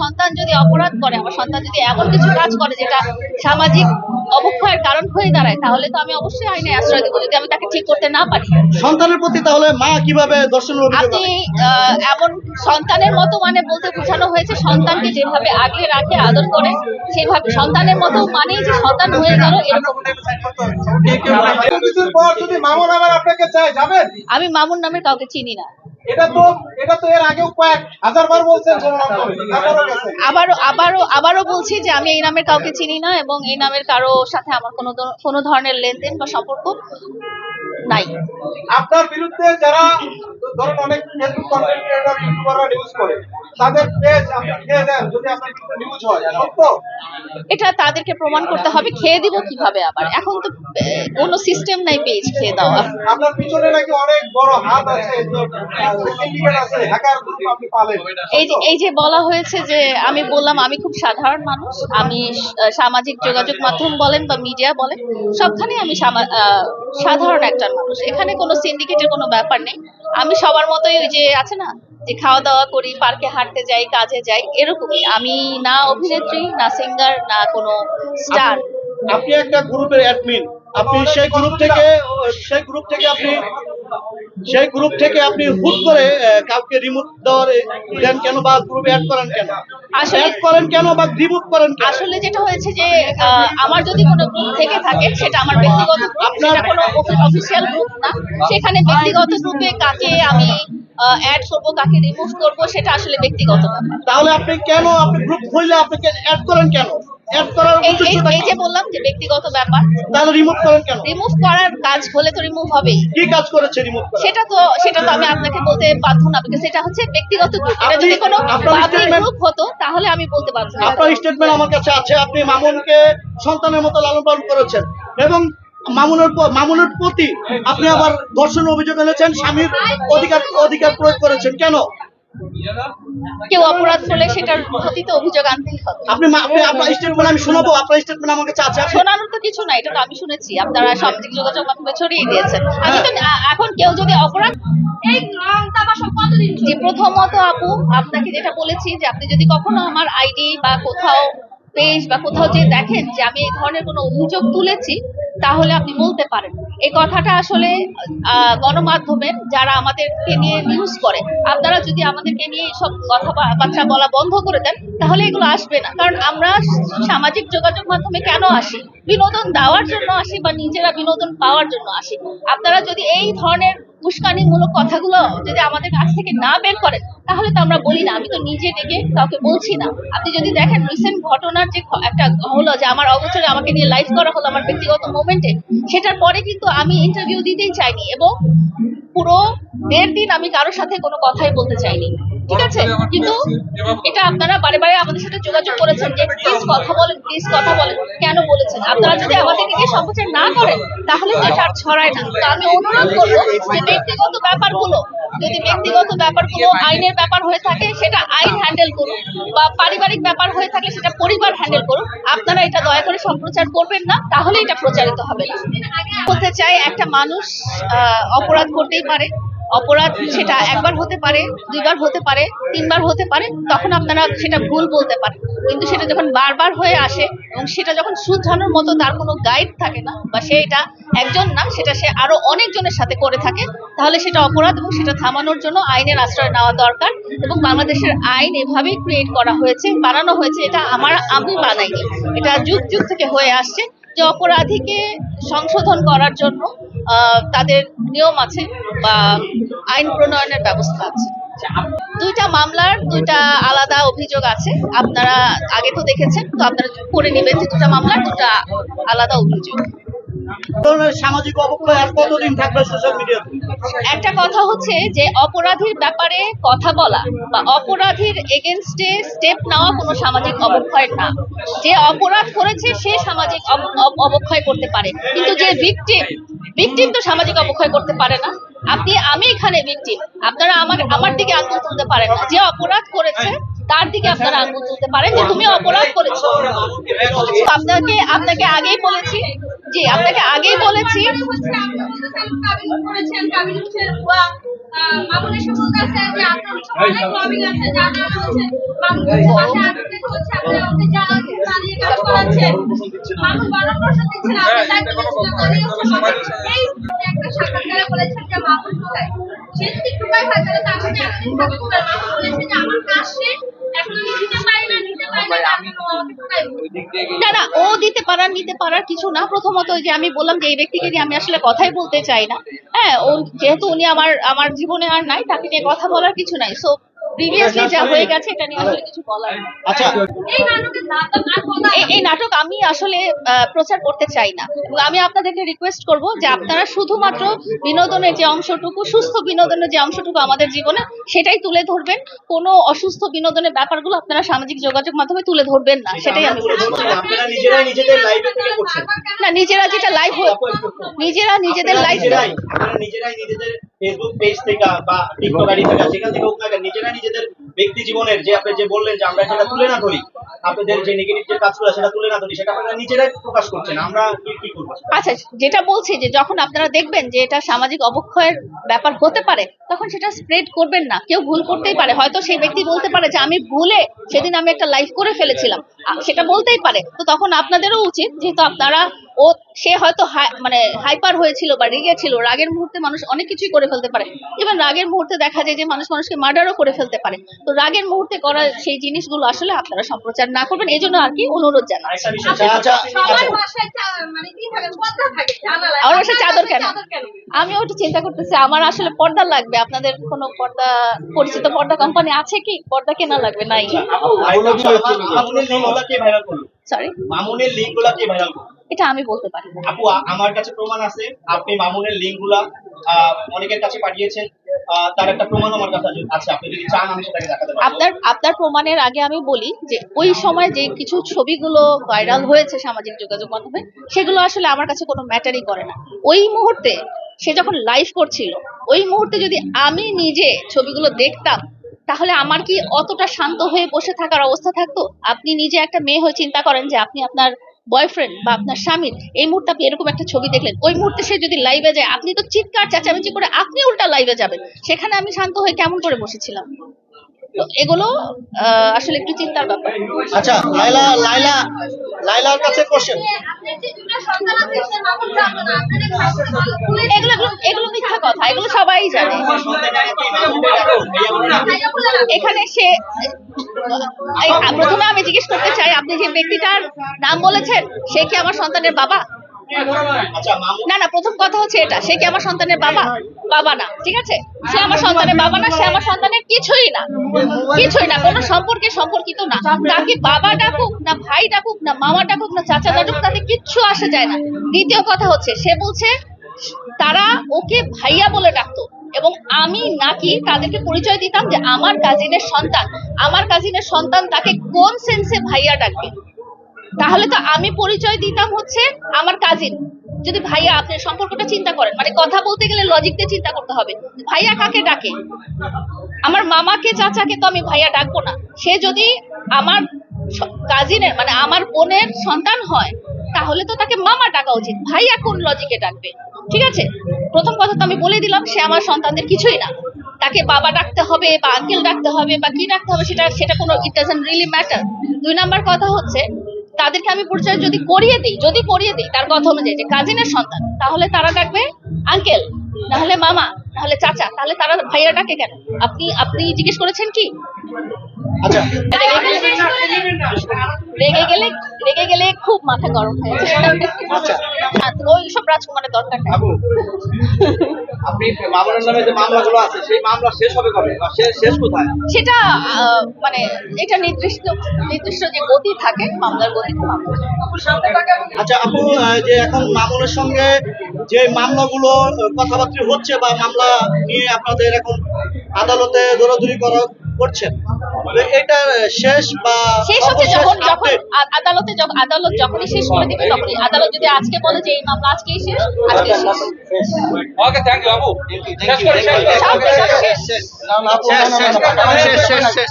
সন্তান যদি অপরাধ করে আমার সন্তান যদি এমন কিছু কাজ করে যেটা সামাজিক অবক্ষয়ের কারণ হয়ে দাঁড়ায় তাহলে তো আমি অবশ্যই আইনে আশ্রয় দেবো যদি আমি তাকে ঠিক করতে না পারি সন্তানের প্রতি তাহলে মা কীভাবে অভিযোগ আপনি এমন সন্তানের মতো মানে বলতে বোঝানো হয়েছে সন্তানকে যেভাবে আগলে রাখে আদর করে সেভাবে সন্তানের মতো মানেই যে সন্তান হয়ে গেল এরকম আমি মামুন নামের কাউকে চিনি না এটা তো এটা তো এর আগেও কয়েক হাজার বার বলছেন আবারও আবারও আবারও বলছি যে আমি এই নামের কাউকে চিনি না এবং এই নামের কারও সাথে আমার কোনো কোনো ধরনের লেনদেন বা সম্পর্ক নাই। আপনার বিরুদ্ধে যারা ধরুন অনেক ফেসবুক কন্টেন্ট ক্রিয়েটর ইউটিউবাররা নিউজ করে তাদের পেজ আপনি খেয়ে দেন যদি আপনার বিরুদ্ধে নিউজ হয় সত্য? এটা তাদেরকে প্রমাণ করতে হবে খেয়ে দিব কীভাবে আবার? এখন তো কোনো সিস্টেম নাই পেজ খেয়ে দেওয়া। আপনার পিছনে নাকি অনেক বড় হাত আছে এই যে এই যে বলা হয়েছে যে আমি বললাম আমি খুব সাধারণ মানুষ আমি সামাজিক যোগাযোগ মাধ্যম বলেন বা মিডিয়া বলেন সবখানে আমি সাধারণ একজন মানুষ। এখানে কোনো সিন্ডিকেটের কোনো ব্যাপার নেই। আমি সবার মতোই ওই যে আছে না যে খাওয়া দাওয়া করি পার্কে হাঁটতে যাই কাজে যাই এরকমই। আমি না অভিনেত্রী না সিঙ্গার না কোনো স্টার আপনি একটা গ্রুপের অ্যাডমিন আপনি সেই গ্রুপ থেকে সেই গ্রুপ থেকে আপনি সেই গ্রুপ থেকে আপনি হুট করে কাউকে রিমুভ দেওয়ার দেন কেন বা গ্রুপে অ্যাড করেন কেন? আসলে- অ্যাড করেন কেন বা রিমুভ করেন আসলে যেটা হয়েছে যে আমার যদি কোনো গ্রুপ থেকে থাকে সেটা আমার ব্যক্তিগত গ্রুপ আপনার- সেটা কোনো অফিসিয়াল গ্রুপ না। সেখানে ব্যক্তিগত গ্রুপে কাকে আমি অ্যাড করব কাকে রিমুভ করব সেটা আসলে ব্যক্তিগত ব্যাপার। তাহলে আপনি কেন আপনি গ্রুপ খুললে আপনাকে অ্যাড করেন কেন? অ্যাড করার এই এই- উদ্দেশ্যটা এই কি? যে বললাম যে ব্যক্তিগত ব্যাপার তাহলে রিমুভ করেন কেন? রিমুভ করার কাজ হলে তো রিমুভ হবেই। কি কাজ করেছে রিমুভ করা? সেটা তো সেটা তো আমি আপনাকে বলতে বাধ্য না বিকজ এটা হচ্ছে ব্যক্তিগত গ্রুপ এটা আপনি- যদি কোনো আপনার পাবলিক গ্রুপ হতো তাহলে আমি বলতে পারতাম আপনার স্টেটমেন্ট আমার কাছে আছে আপনি মামুনকে সন্তানের মতো লালন পালন করেছেন। এবং মামুনের মামুনের প্রতি আপনি আবার ধর্ষণ অভিযোগ এনেছেন স্বামীর অধিকার অধিকার প্রয়োগ করেছেন। কেন? কেউ অপরাধ করলে সেটার প্রতি তো অভিযোগ আনতেই হবে। আপনি আপনি আপনার স্টেটমেন্ট আমি শোনাবো আপনার স্টেটমেন্ট আমার কাছে আছে শোনানোর তো কিছু না এটা তো আমি শুনেছি আপনারা সামাজিক যোগাযোগ মাধ্যমে ছড়িয়ে দিয়েছেন। আমি তো এখন কেউ যদি অপরাধ এই কতদিন যে প্রথমত আপু আপনাকে যেটা বলেছি যে আপনি যদি কখনো আমার আইডি বা কোথাও পেজ বা কোথাও যে দেখেন যে আমি এই ধরনের কোনো অভিযোগ তুলেছি তাহলে আপনি বলতে পারেন। এই কথাটা আসলে গণমাধ্যমে যারা আমাদেরকে নিয়ে নিউজ করে, আপনারা যদি আমাদেরকে নিয়ে সব কথাবার্তা বলা বন্ধ করে দেন, তাহলে এগুলো আসবে না। কারণ আমরা সামাজিক যোগাযোগ মাধ্যমে কেন আসি? বিনোদন দেওয়ার জন্য আসি বা নিজেরা বিনোদন পাওয়ার জন্য আসি। আপনারা যদি এই ধরনের উস্কানিমূলক কথাগুলো যদি আমাদের কাছ থেকে না বের করেন, তাহলে তো আমরা বলি না, আমি তো নিজে ডেকে কাউকে বলছি না। আপনি যদি দেখেন রিসেন্ট ঘটনার যে একটা হলো যে আমার অবসরে আমাকে নিয়ে লাইভ করা হলো আমার ব্যক্তিগত মোমেন্টে সেটার পরে কিন্তু আমি ইন্টারভিউ দিতেই চাইনি এবং পুরো দেড় দিন আমি কারোর সাথে কোনো কথাই বলতে চাইনি। ঠিক আছে? কিন্তু এটা আপনারা বারে বারে আমাদের সাথে যোগাযোগ করেছেন যে প্লিজ কথা বলেন প্লিজ কথা বলেন। কেন বলেছেন? আপনারা যদি আমাদেরকে নিয়ে সম্প্রচার না করেন তাহলে তো এটা আর ছড়ায় না। তো আমি অনুরোধ করব যে ব্যক্তিগত ব্যাপারগুলো যদি ব্যক্তিগত ব্যাপারগুলো আইনের ব্যাপার হয়ে থাকে সেটা আইন হ্যান্ডেল করুন বা পারিবারিক ব্যাপার হয়ে থাকলে সেটা পরিবার হ্যান্ডেল করুন। আপনারা এটা দয়া করে সম্প্রচার করবেন না তাহলে এটা প্রচারিত হবে না। বলতে চাই একটা মানুষ আহ, অপরাধ করতেই পারে। অপরাধ সেটা একবার হতে পারে, দুইবার হতে পারে, তিনবার হতে পারে, তখন আপনারা সেটা ভুল বলতে পারেন। কিন্তু সেটা যখন বারবার হয়ে আসে এবং সেটা যখন শুধরানোর মতো তার কোনো গাইড থাকে না বা সে এটা একজন না, সেটা সে আরও অনেকজনের সাথে করে থাকে, তাহলে সেটা অপরাধ এবং সেটা থামানোর জন্য আইনের আশ্রয় নেওয়া দরকার এবং বাংলাদেশের আইন এভাবেই ক্রিয়েট করা হয়েছে, বানানো হয়েছে, এটা আমার, আমি বানাইনি। এটা যুগ যুগ থেকে হয়ে আসছে যে অপরাধীকে সংশোধন করার জন্য তাদের নিয়ম আছে বা আইন প্রণয়নের ব্যবস্থা আছে। দুইটা মামলার দুইটা আলাদা অভিযোগ আছে। আপনারা আগে তো দেখেছেন তো আপনারা করে নেবেন যে দুটা মামলার দুটা আলাদা অভিযোগ। সামাজিক অবক্ষয় আর কতদিন থাকবে সোশ্যাল মিডিয়াতে একটা কথা হচ্ছে যে অপরাধীর ব্যাপারে কথা বলা বা অপরাধীর এগেনস্টে স্টেপ নেওয়া কোনো সামাজিক অবক্ষয় না। যে অপরাধ করেছে সে সামাজিক অব- অব- অবক্ষয় করতে পারে। কিন্তু যে ভিকটিম ভিকটিম তো সামাজিক অপক্ষয় করতে পারে না। আপনি, আমি এখানে ভিকটিম আপনারা আমার আমার দিকে আঙুল তুলতে পারেন না। যে অপরাধ করেছে, তার দিকে আপনারা আঙুল তুলতে পারেন যে তুমি অপরাধ করেছ। আপনাকে আপনাকে আগেই বলেছি জি আপনাকে আগেই বলেছি। কাবিন করেছেন কাবিন হচ্ছে ভুয়া আহ, মামুনের সঙ্গে কাছে যে আপনার হচ্ছে অনেক লবিং আছে যা না হচ্ছে মামুন। হচ্ছে পাশে advocate হচ্ছে আপনি ওকে জানাচ্ছেন দাঁড়িয়ে কাজ করাচ্ছেন মামুন বারো বছর দিচ্ছেন আপনি দায়িত্ব নিচ্ছেন দাঁড়িয়ে হচ্ছে সবাই এই একটা সাক্ষাৎকারে বলেছেন যে মামুন ঢুকায় সে যদি ঢুকায় হয় তাহলে তার সাথে বলেছে যে আমার কাজ শেষ এখন আমি না না, ও দিতে পারার নিতে পারার কিছু না। প্রথমত যে আমি বললাম যে এই ব্যক্তিকে নিয়ে আমি আসলে কথাই বলতে চাই না। হ্যাঁ ও যেহেতু উনি আমার আমার জীবনে আর নাই, তাকে নিয়ে কথা বলার কিছু নাই। সো প্রিভিয়াসলি যা হয়ে গেছে এটা নিয়ে আসলে কিছু বলার আচ্ছা। এই নাটকের নাটক আর এই নাটক আমি আসলে আহ, প্রচার করতে চাই না। আমি আপনাদেরকে রিকোয়েস্ট করব যে আপনারা শুধুমাত্র বিনোদনের যে অংশটুকু সুস্থ বিনোদনের যে অংশটুকু আমাদের জীবনে সেটাই তুলে ধরবেন। কোনো অসুস্থ বিনোদনের ব্যাপারগুলো আপনারা সামাজিক যোগাযোগ মাধ্যমে তুলে ধরবেন না সেটাই আমি বলছি। আপনারা নিজেরাই নিজেদের লাইভে থেকে করছেন না নিজেরা যেটা লাইভ নিজেরা নিজেদের আপনারা লাইভ নিজেরাই নিজেদের ফেসবুক পেজ থেকে বা টিকটক আইডি থেকে যেখান থেকে হোক না কেন, নিজেরা নিজেদের ব্যক্তি জীবনের যে আপনি যে বললেন যে আমরা তুলে না ধরি আপনাদের যে নেগেটিভ যে কাজগুলো সেটা তুলে না ধরি সেটা আপনারা নিজেরাই প্রকাশ করছেন আমরা কি আচ্ছা যেটা বলছি যে যখন আপনারা দেখবেন যে এটা সামাজিক অবক্ষয়ের ব্যাপার হতে পারে তখন সেটা স্প্রেড করবেন না কেউ ভুল করতেই পারে হয়তো সেই ব্যক্তি বলতে পারে যে আমি ভুলে সেদিন আমি একটা লাইভ করে ফেলেছিলাম সেটা বলতেই পারে তো তখন আপনাদেরও উচিত যেহেতু আপনারা ও সে হয়তো হাই- মানে হাইপার হয়েছিল বা রেগে ছিল। রাগের মুহূর্তে মানুষ অনেক কিছুই করে ফেলতে পারে। ইভেন রাগের মুহূর্তে দেখা যায় যে মানুষ মানুষকে মার্ডারও করে ফেলতে পারে। তো রাগের মুহূর্তে করা সেই জিনিসগুলো আসলে আপনারা সম্প্রচার না করবেন। এই জন্য আর কি অনুরোধ জানাচ্ছি আচ্ছা আচ্ছা মানে আমার বাসায় চাদর কেন? চাদর কেন? আমি ওটা চিন্তা করতেছি আমার আসলে পর্দা লাগবে? আপনাদের কোনো পর্দা পরিচিত পর্দা কোম্পানি আছে কি? পর্দা কেনা লাগবে? নাই। সরি মামুনের কে ভাইরাল এটা আমি বলতে পারি আপু আমার কাছে প্রমাণ আছে। আপনি মামুনের অনেকের কাছে পাঠিয়েছেন। তার একটা প্রমাণ আমার কাছে আছে। আপনি যদি চান আমি সেটাকে দেখাতে পারব। আপনার আপনার প্রমাণের আগে আমি বলি যে ওই সময় যে কিছু ছবিগুলো ভাইরাল হয়েছে সামাজিক যোগাযোগ মাধ্যমে সেগুলো আসলে আমার কাছে কোনো ম্যাটারই করে না। ওই মুহূর্তে সে যখন লাইভ করছিল ওই মুহূর্তে যদি আমি নিজে ছবিগুলো দেখতাম তাহলে আমার কি অতটা শান্ত হয়ে বসে থাকার অবস্থা থাকতো? আপনি নিজে একটা মেয়ে হয়ে চিন্তা করেন যে আপনি আপনার বয়ফ্রেন্ড বা আপনার স্বামীর এই মুহূর্তে আপনি এরকম একটা ছবি দেখলেন। ওই মুহূর্তে সে যদি লাইভে যায়, আপনি তো চিৎকার, চেঁচামেচি করে আপনি উল্টা লাইভে যাবেন। সেখানে আমি শান্ত হয়ে কেমন করে বসেছিলাম? এগুলো আসলে একটু চিন্তার ব্যাপার। আচ্ছা লাইলা লাইলা লাইলার কাছে কোশ্চেন এগুলো এগুলো মিথ্যা কথা এগুলো সবাই জানে। এখানে সে প্রথমে আমি জিজ্ঞেস করতে চাই আপনি যে ব্যক্তিটার নাম বলেছেন সে কি আমার সন্তানের বাবা? না না প্রথম কথা হচ্ছে এটা সে কি আমার সন্তানের বাবা? বাবা না ঠিক আছে? সে আমার সন্তানের বাবা না সে আমার সন্তানের কিছুই না কিছুই না কোনো সম্পর্কে সম্পর্কিত না। তাকে বাবা ডাকুক না ভাই ডাকুক না মামা ডাকুক না চাচা ডাকুক তাতে কিচ্ছু আসে যায় না। দ্বিতীয় কথা হচ্ছে সে বলছে তারা ওকে ভাইয়া বলে ডাকতো এবং আমি নাকি তাদেরকে পরিচয় দিতাম যে আমার কাজিনের সন্তান। আমার কাজিনের সন্তান তাকে কোন সেন্সে ভাইয়া ডাকবে? তাহলে তো আমি পরিচয় দিতাম হচ্ছে আমার কাজিন যদি ভাইয়া আপনি সম্পর্কটা চিন্তা করেন মানে কথা বলতে গেলে লজিক দিয়ে চিন্তা করতে হবে। ভাইয়া কাকে ডাকে? আমার মামাকে, চাচাকে তো আমি ভাইয়া ডাকবো না। সে যদি আমার কাজিনের মানে আমার বোনের সন্তান হয়, তাহলে তো তাকে মামা ডাকা উচিত। ভাইয়া কোন লজিকে ডাকবে? ঠিক আছে? প্রথম কথা তো আমি বলে দিলাম, সে আমার সন্তানদের কিছুই না। তাকে বাবা ডাকতে হবে বা আঙ্কেল ডাকতে হবে বা কি ডাকতে হবে সেটা সেটা কোনো ইট ডাজন্ট রিয়েলি ম্যাটার দুই নাম্বার কথা হচ্ছে তাদেরকে আমি পরিচয় যদি করিয়ে দিই যদি করিয়ে দিই তার কথা অনুযায়ী যে কাজিনের সন্তান তাহলে তারা ডাকবে আঙ্কেল নাহলে মামা নাহলে চাচা তাহলে তারা ভাইয়া ডাকে কেন? আপনি আপনি জিজ্ঞেস করেছেন কি? আচ্ছা। রেগে গেলে রেগে গেলে খুব মাথা গরম হয়ে যায়। আচ্ছা। ওই সব রাজকুমারের দরকার নেই। আপনি মামুনের নামে যে মামলাগুলো আছে সেই মামলা শেষ হবে কবে? শেষ শেষ কোথায়? সেটা মানে এটা নির্দিষ্ট নির্দিষ্ট যে গতি থাকে মামলার মামলা আচ্ছা আপু যে এখন মামুনের সঙ্গে যে মামলাগুলো কথাবার্তা হচ্ছে বা মামলা নিয়ে আপনাদের এখন আদালতে দৌড়াদৌড়ি করা করছেন এটা শেষ বা শেষ হচ্ছে যখন যখন আদালতে যখন আদালত যখনই শেষ করে দিবে তখনই আদালত যদি আজকে বলে যে এই মামলা আজকেই শেষ আজকে শেষ ওকে থ্যাংক ইউ বাবু শেষ করে শেষ শেষ, শেষ। শেষ শেষ